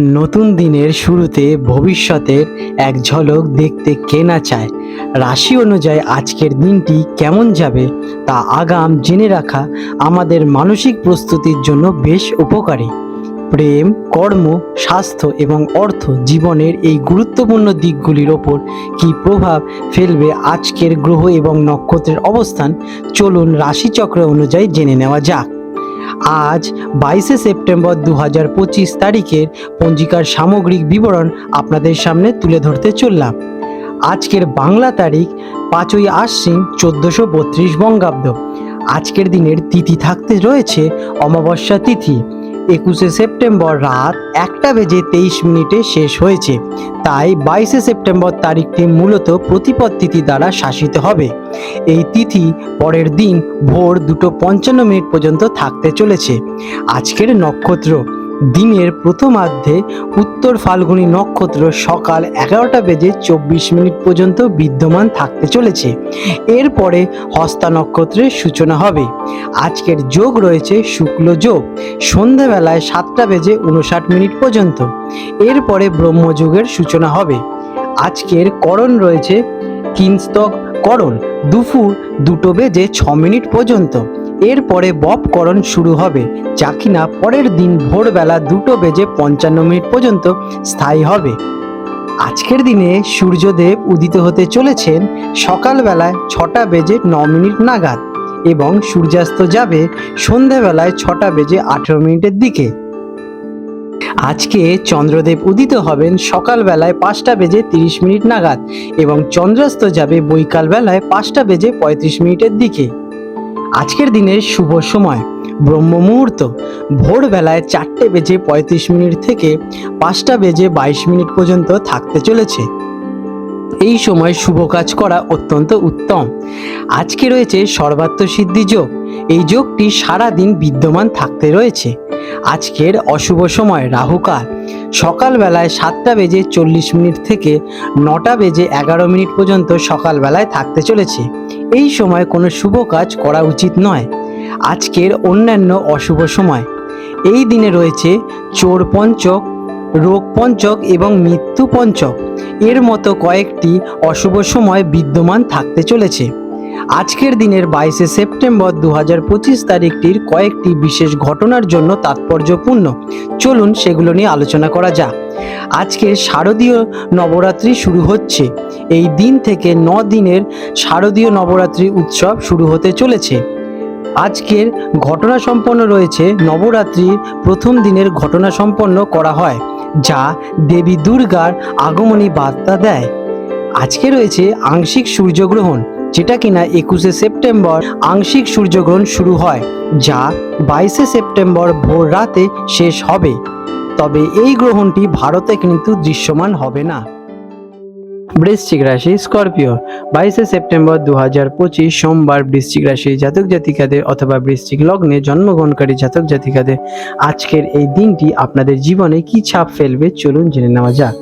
নতুন দিনের শুরুতে ভবিষ্যতের এক ঝলক দেখতে কে না চায়? রাশি অনুযায়ী আজকের দিনটি কেমন যাবে তা আগাম জেনে রাখা আমাদের মানসিক প্রস্তুতির জন্য বেশ উপকারী। প্রেম, কর্ম, স্বাস্থ্য এবং অর্থ জীবনের এই গুরুত্বপূর্ণ দিকগুলির ওপর কী প্রভাব ফেলবে আজকের গ্রহ এবং নক্ষত্রের অবস্থান? চলুন রাশিচক্র অনুযায়ী জেনে নেওয়া যাক। আজ বাইশে সেপ্টেম্বর দু হাজার পঁচিশ তারিখের পঞ্জিকার সামগ্রিক বিবরণ আপনাদের সামনে তুলে ধরতে চললাম। আজকের বাংলা তারিখ পাঁচই আশ্বিন চোদ্দোশো বত্রিশ বঙ্গাব্দ। আজকের দিনের তিথি থাকতে রয়েছে অমাবস্যা তিথি। একুশে সেপ্টেম্বর রাত একটা বেজে তেইশ মিনিটে শেষ হয়েছে। তাই বাইশে সেপ্টেম্বর তারিখটি মূলত প্রতিপদ তিথি দ্বারা শাসিত হবে। এই তিথি পরের দিন ভোর দুটো পঞ্চান্ন মিনিট পর্যন্ত থাকতে চলেছে। আজকের নক্ষত্র দিনের প্রথমার্ধে উত্তর ফাল্গুনী নক্ষত্র সকাল এগারোটা বেজে চব্বিশ মিনিট পর্যন্ত বিদ্যমান থাকতে চলেছে। এরপরে হস্তা নক্ষত্রের সূচনা হবে। আজকের যোগ রয়েছে শুক্ল যোগ। সন্ধ্যাবেলায় সাতটা বেজে উনষাট মিনিট পর্যন্ত। এরপরে ব্রহ্মযুগের সূচনা হবে। আজকের করণ রয়েছে কিংস্তক করণ। দুপুর দুটো বেজে ছ মিনিট পর্যন্ত। এরপরে বপকরণ শুরু হবে, যা কিনা পরের দিন ভোরবেলা দুটো বেজে পঞ্চান্ন মিনিট পর্যন্ত স্থায়ী হবে। আজকের দিনে সূর্যদেব উদিত হতে চলেছেন সকালবেলায় ছটা বেজে ন মিনিট নাগাদ এবং সূর্যাস্ত যাবে সন্ধেবেলায় ছটা বেজে আঠেরো মিনিটের দিকে। আজকে চন্দ্রদেব উদিত হবেন সকালবেলায় পাঁচটা বেজে তিরিশ মিনিট নাগাদ এবং চন্দ্রাস্ত যাবে বৈকাল বেলায় পাঁচটা বেজে পঁয়ত্রিশ মিনিটের দিকে। আজকের দিনের শুভ সময়। ব্রহ্ম মুহূর্ত ভোরবেলায় চারটে বেজে পঁয়ত্রিশ মিনিট থেকে পাঁচটা বেজে বাইশ মিনিট পর্যন্ত থাকতে চলেছে। এই সময় শুভ কাজ করা অত্যন্ত উত্তম। আজকে রয়েছে সর্বাত্ম সিদ্ধি যোগ। এই যোগটি সারা দিন বিদ্যমান থাকতে রয়েছে। আজকের অশুভ সময় রাহুকাল। সকালবেলায় সাতটা বেজে চল্লিশ মিনিট থেকে নটা বেজে এগারো মিনিট পর্যন্ত সকালবেলায় থাকতে চলেছে। এই সময় কোনো শুভ কাজ করা উচিত নয়। আজকের অন্যান্য অশুভ সময়। এই দিনে রয়েছে চোর পঞ্চক, রোগ পঞ্চক এবং মৃত্যু পঞ্চক। এর মতো কয়েকটি অশুভ সময় বিদ্যমান থাকতে চলেছে। আজকের দিনের বাইশে সেপ্টেম্বর দু হাজার পঁচিশ তারিখটির কয়েকটি বিশেষ ঘটনার জন্য তাৎপর্যপূর্ণ। চলুন সেগুলো নিয়ে আলোচনা করা যাক। আজকে শারদীয় নবরাত্রি শুরু হচ্ছে। এই দিন থেকে ন দিনের শারদীয় নবরাত্রি উৎসব শুরু হতে চলেছে। আজকের ঘটনা সম্পন্ন রয়েছে, নবরাত্রির প্রথম দিনের ঘটনা সম্পন্ন করা হয়, যা দেবী দুর্গার আগমনী বার্তা দেয়। আজকে রয়েছে আংশিক সূর্যগ্রহণ, যেটা কিনা একুশে সেপ্টেম্বর আংশিক সূর্যগ্রহণ শুরু হয়, যা বাইশে সেপ্টেম্বর ভোর রাতে শেষ হবে। তবে এই গ্রহণটি ভারতে কিন্তু দৃশ্যমান হবে না। বৃশ্চিক রাশি স্করপিও। বাইশে সেপ্টেম্বর দু হাজার পঁচিশ সোমবার বৃশ্চিক রাশি জাতক জাতিকাদের অথবা বৃশ্চিক লগ্নে জন্মগ্রহণকারী জাতক জাতিকাদের। আজকের এই দিনটি আপনাদের জীবনে কি ছাপ ফেলবে চলুন জেনে নেওয়া যাক।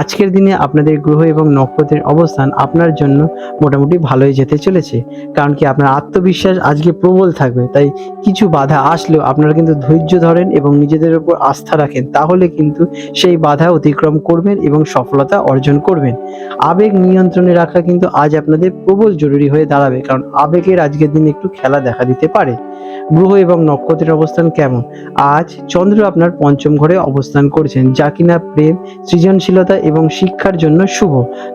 আজকের দিনে আপনাদের গ্রহ এবং নক্ষত্রের অবস্থান আপনার জন্য মোটামুটি ভালোই যেতে চলেছে। কারণ কি আপনার আত্মবিশ্বাস আজকে প্রবল থাকবে, তাই কিছু বাধা আসলেও আপনারা কিন্তু ধৈর্য ধরেন এবং নিজেদের উপর আস্থা রাখেন, তাহলে কিন্তু সেই বাধা অতিক্রম করবেন এবং সফলতা অর্জন করবেন। আবেগ নিয়ন্ত্রণে রাখা কিন্তু আজ আপনাদের প্রবল জরুরি হয়ে দাঁড়াবে, কারণ আবেগের আজকের দিনে একটু খেলা দেখা দিতে পারে। গ্রহ এবং নক্ষত্রের অবস্থান কেমন? আজ চন্দ্র আপনার পঞ্চম ঘরে অবস্থান করছেন, যা কিনা প্রেম, সৃজনশীলতা এবং শিক্ষার জন্য শুভ।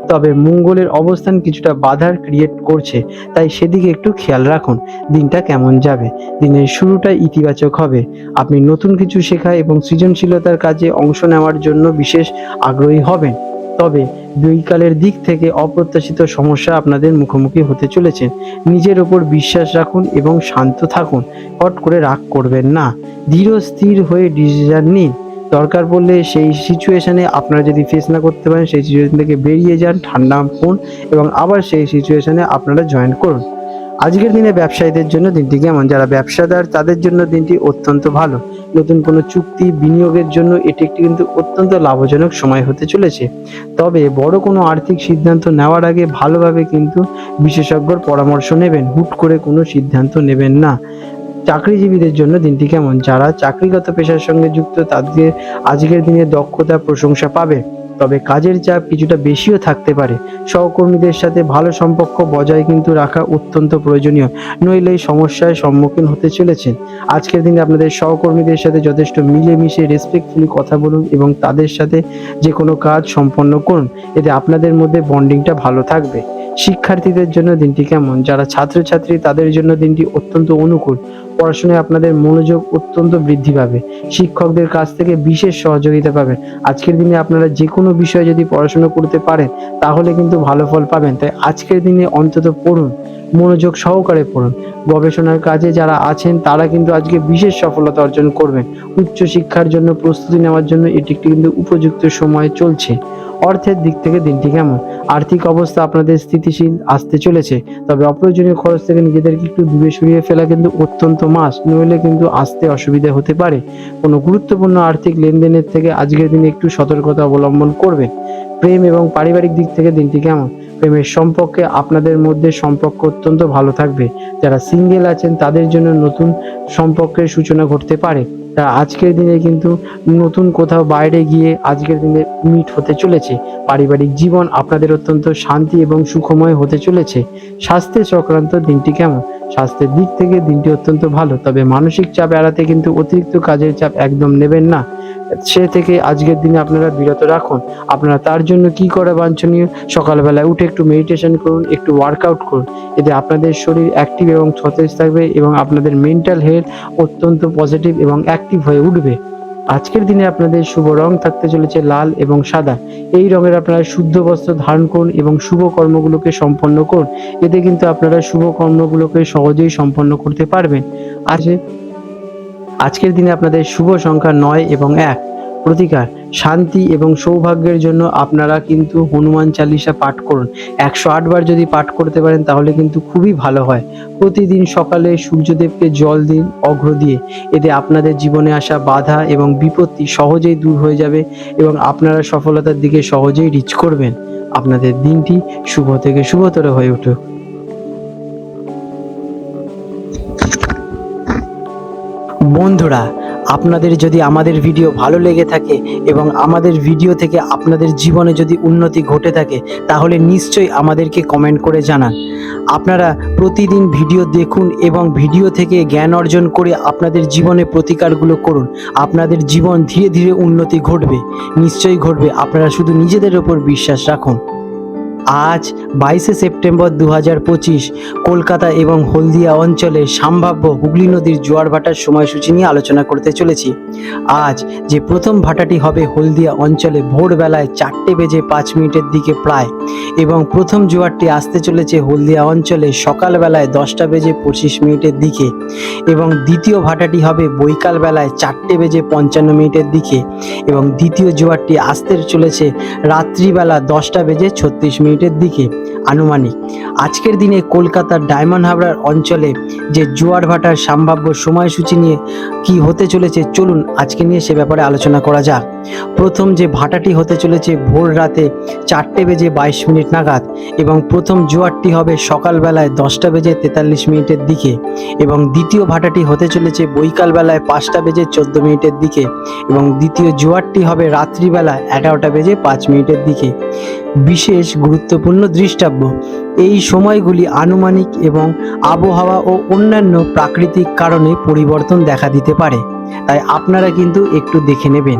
তবে মঙ্গলের অবস্থান কিছুটা বাধার ক্রিয়েট করছে, তাই সেদিকে একটু খেয়াল রাখুন, দিনটা কেমন যাবে? দিনের শুরুটা ইতিবাচক হবে। আপনি নতুন কিছু শেখা এবং সৃজনশীলতার কাজে অংশ নেওয়ার জন্য বিশেষ আগ্রহী হবেন। তবে বৈকালের দিক থেকে অপ্রত্যাশিত সমস্যা আপনাদের মুখোমুখি হতে চলেছে। নিজের ওপর বিশ্বাস রাখুন এবং শান্ত থাকুন। হট করে রাগ করবেন না। দৃঢ় স্থির হয়ে ডিসিশন নিন। দরকার পড়লে সেই সিচুয়েশানে আপনারা যদি ফেস না করতে পারেন, সেই সিচুয়েশান থেকে বেরিয়ে যান, ঠান্ডা হন এবং আবার সেই সিচুয়েশানে আপনারা জয়েন করুন। আজকের দিনে ব্যবসায়ীদের জন্য দিনটি কেমন? যারা ব্যবসাদার, তাদের জন্য দিনটি অত্যন্ত ভালো। নতুন কোনো চুক্তি বিনিয়োগের জন্য এটি একটি কিন্তু অত্যন্ত লাভজনক সময় হতে চলেছে। তবে বড় কোনো আর্থিক সিদ্ধান্ত নেওয়ার আগে ভালোভাবে কিন্তু বিশেষজ্ঞর পরামর্শ নেবেন। হুট করে কোনো সিদ্ধান্ত নেবেন না। চাকরিজীবীদের জন্য দিনটি কেমন? যারা চাকরিগত পেশার সঙ্গে যুক্ত, তাদের আজকের দিনে দক্ষতা, প্রশংসা পাবে। তবে কাজের চাপ কিছুটা বেশিও থাকতে পারে। সহকর্মীদের সাথে ভালো সম্পর্ক বজায় কিন্তু রাখা অত্যন্ত প্রয়োজনীয়, নইলে এই সমস্যায় সম্মুখীন হতে চলেছেন। আজকের দিনে আপনাদের সহকর্মীদের সাথে যথেষ্ট মিলেমিশে রেসপেক্টফুলি কথা বলুন এবং তাদের সাথে যে কোনো কাজ সম্পন্ন করুন। এতে আপনাদের মধ্যে বন্ডিংটা ভালো থাকবে। শিক্ষার্থীদের জন্য দিনটি কেমন? যারা ছাত্রছাত্রী, তাদের জন্য দিনটি অত্যন্ত অনুকূল। পড়াশোনায় আপনাদের মনোযোগ অত্যন্ত বৃদ্ধি পাবে। শিক্ষকদের কাছ থেকে বিশেষ সহযোগিতা পাবেন। আজকের দিনে আপনারা যে কোনো বিষয়ে যদি পড়াশোনা করতে পারেন, তাহলে কিন্তু ভালো ফল পাবেন। তাই আজকের দিনে অন্তত পড়ুন। মনোযোগ সহকারে পড়ুন। গবেষণার কাজে যারা আছেন, তারা কিন্তু আজকে বিশেষ সফলতা অর্জন করবেন। উচ্চ শিক্ষার জন্য প্রস্তুতি নেওয়ার জন্য এটি একটি কিন্তু উপযুক্ত সময় চলছে। অর্থের দিক থেকে দিনটি কেমন? আর্থিক অবস্থা আপনাদের স্থিতিশীল আসতে চলেছে, তবে অপ্রয়োজনীয় খরচ থেকে নিজেদেরকে একটু দূরে সরিয়ে ফেলা কিন্তু অত্যন্ত মাস, নইলে কিন্তু আসতে অসুবিধা হতে পারে। কোনো গুরুত্বপূর্ণ আর্থিক লেনদেনের থেকে আজকের দিনে একটু সতর্কতা অবলম্বন করবেন। প্রেম এবং পারিবারিক দিক থেকে দিনটি কেমন? প্রেমের সম্পর্কে আপনাদের মধ্যে সম্পর্ক অত্যন্ত ভালো থাকবে। যারা সিঙ্গেল আছেন, তাদের জন্য নতুন সম্পর্কের সূচনা ঘটতে পারে। তা আজকের দিনে কিন্তু নতুন কোথাও বাইরে গিয়ে আজকের দিনে মিট হতে চলেছে। পারিবারিক জীবন আপনাদের অত্যন্ত শান্তি এবং সুখময় হতে চলেছে। স্বাস্থ্যের চক্রান্ত দিনটি কেমন? স্বাস্থ্যের দিক থেকে দিনটি অত্যন্ত ভালো, তবে মানসিক চাপ এড়াতে কিন্তু অতিরিক্ত কাজের চাপ একদম নেবেন না। সে থেকে আজকের দিনে আপনারা বিরত রাখুন। আপনারা তার জন্য কি করা বাঞ্ছনীয়? সকালবেলায় উঠে একটু মেডিটেশন করুন, একটু ওয়ার্কআউট করুন। এতে আপনাদের শরীর অ্যাক্টিভ এবং সতেজ থাকবে এবং আপনাদের মেন্টাল হেলথ অত্যন্ত পজিটিভ এবং অ্যাক্টিভ হয়ে উঠবে। আজকের দিনে আপনাদের শুভ রং থাকতে চলেছে লাল এবং সাদা। এই রঙের আপনারা শুদ্ধ বস্ত্র ধারণ করুন এবং শুভ কর্মগুলোকে সম্পন্ন করুন। এতে কিন্তু আপনারা শুভ কর্মগুলোকে সহজেই সম্পন্ন করতে পারবেন। আজ আজকের দিনে আপনাদের শুভ সংখ্যা নয় এবং এক। প্রতিকার, শান্তি এবং সৌভাগ্যের জন্য আপনারা কিন্তু হনুমান চালিসা পাঠ করুন। একশো আটবার যদি পাঠ করতে পারেন, তাহলে কিন্তু খুবই ভালো হয়। প্রতিদিন সকালে সূর্যদেবকে জল দিন অগ্র দিয়ে। এতে আপনাদের জীবনে আসা বাধা এবং বিপত্তি সহজেই দূর হয়ে যাবে এবং আপনারা সফলতার দিকে সহজেই রিচ করবেন। আপনাদের দিনটি শুভ থেকে শুভতর হয়ে উঠুক। বন্ধুরা আপনাদের যদি আমাদের ভিডিও ভালো লেগে থাকে এবং আমাদের ভিডিও থেকে আপনাদের জীবনে যদি উন্নতি ঘটে থাকে, তাহলে নিশ্চয়ই আমাদেরকে কমেন্ট করে জানান। আপনারা প্রতিদিন ভিডিও দেখুন এবং ভিডিও থেকে জ্ঞান অর্জন করে আপনাদের জীবনে প্রতিকারগুলো করুন। আপনাদের জীবন ধীরে ধীরে উন্নতি ঘটবে, নিশ্চয়ই ঘটবে। আপনারা শুধু নিজেদের ওপর বিশ্বাস রাখুন। আজ বাইশে সেপ্টেম্বর দু পঁচিশ, কলকাতা এবং হলদিয়া অঞ্চলে সম্ভাব্য হুগলি নদীর জোয়ার ভাটার সময়সূচি নিয়ে আলোচনা করতে চলেছি। আজ যে প্রথম ভাটাটি হবে হলদিয়া অঞ্চলে ভোরবেলায় চারটে বেজে পাঁচ মিনিটের দিকে প্রায় এবং প্রথম জোয়ারটি আসতে চলেছে হলদিয়া অঞ্চলে সকালবেলায় দশটা বেজে পঁচিশ মিনিটের দিকে এবং দ্বিতীয় ভাটাটি হবে বৈকাল বেলায় চারটে বেজে পঞ্চান্ন মিনিটের দিকে এবং দ্বিতীয় জোয়ারটি আসতে চলেছে রাত্রিবেলা দশটা বেজে ছত্রিশ মিনিটের দিকে আনুমানিক। আজকের দিনে কলকাতার ডায়মন্ড হাবড়ার অঞ্চলে যে জোয়ার ভাটার সম্ভাব্য সময়সূচি নিয়ে কি হতে চলেছে, চলুন আজকে নিয়ে সে ব্যাপারে আলোচনা করা যাক। প্রথম যে ভাটাটি হতে চলেছে ভোর রাতে চারটে বেজে বাইশ মিনিট নাগাদ এবং প্রথম জোয়ারটি হবে সকালবেলায় দশটা বেজে তেতাল্লিশ মিনিটের দিকে এবং দ্বিতীয় ভাটাটি হতে চলেছে বৈকালবেলায় পাঁচটা বেজে চোদ্দ মিনিটের দিকে এবং দ্বিতীয় জোয়ারটি হবে রাত্রিবেলা এগারোটা বেজে পাঁচ মিনিটের দিকে। বিশেষ গুরুত্বপূর্ণ দৃষ্টাব্য, এই সময়গুলি আনুমানিক এবং আবহাওয়া ও অন্যান্য প্রাকৃতিক কারণে পরিবর্তন দেখা দিতে পারে, তাই আপনারা কিন্তু একটু দেখে নেবেন।